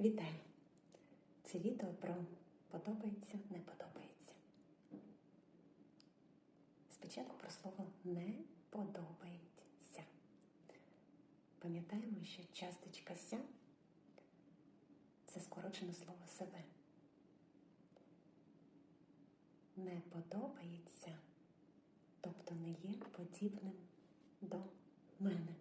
Вітаю! Це відео про подобається, не подобається. Спочатку про слово не подобається. Пам'ятаємо, що часточка ся це скорочене слово себе. Не подобається, тобто не є подібним до мене.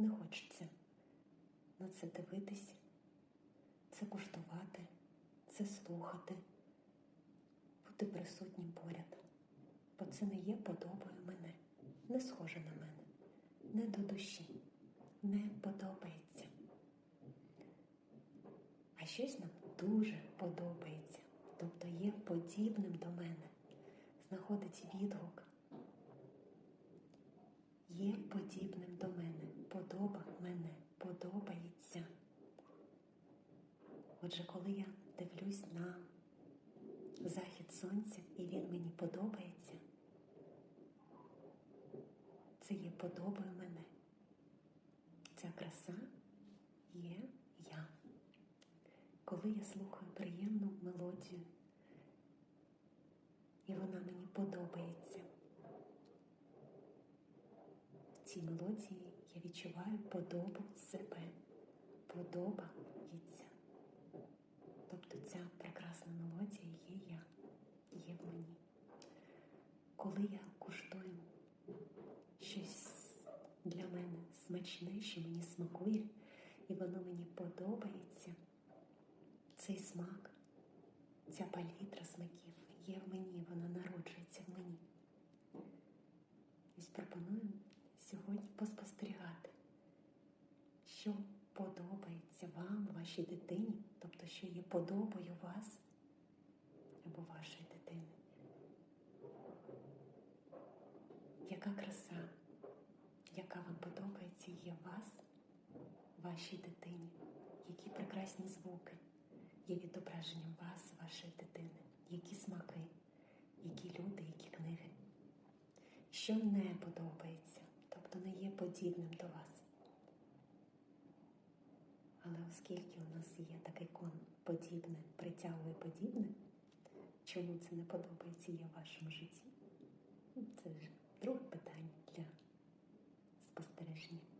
Не хочеться на це дивитись, це куштувати, це слухати, бути присутнім поряд, бо це не є подобою мене, не схоже на мене, не до душі, не подобається. А щось нам дуже подобається, тобто є подібним до мене, знаходить відгук є подібним до мене, подоба мене, подобається. Отже, коли я дивлюсь на захід сонця і він мені подобається, це є подобою мене. Ця краса є я. Коли я слухаю приємну мелодію, і вона мені подобається В цій мелодії я відчуваю подобу себе. Подобається. Мелодія є я, є в мені. Коли я куштую щось для мене смачне, що мені смакує, і воно мені подобається, цей смак, ця палітра смаків є в мені, вона народжується в мені. Ось пропоную сьогодні поспостерігати, що подобається вам, вашій дитині, тобто, що є подобою вас або вашої дитини. Яка краса, яка вам подобається, є вас, вашій дитині, які прекрасні звуки є відображенням вас, вашої дитини, які смаки, які люди, які книги. Що не подобається, тобто не є подібним до вас. Але оскільки у нас є такий кон подібне, притягує подібне, чому це не подобається є вашому житті? regime.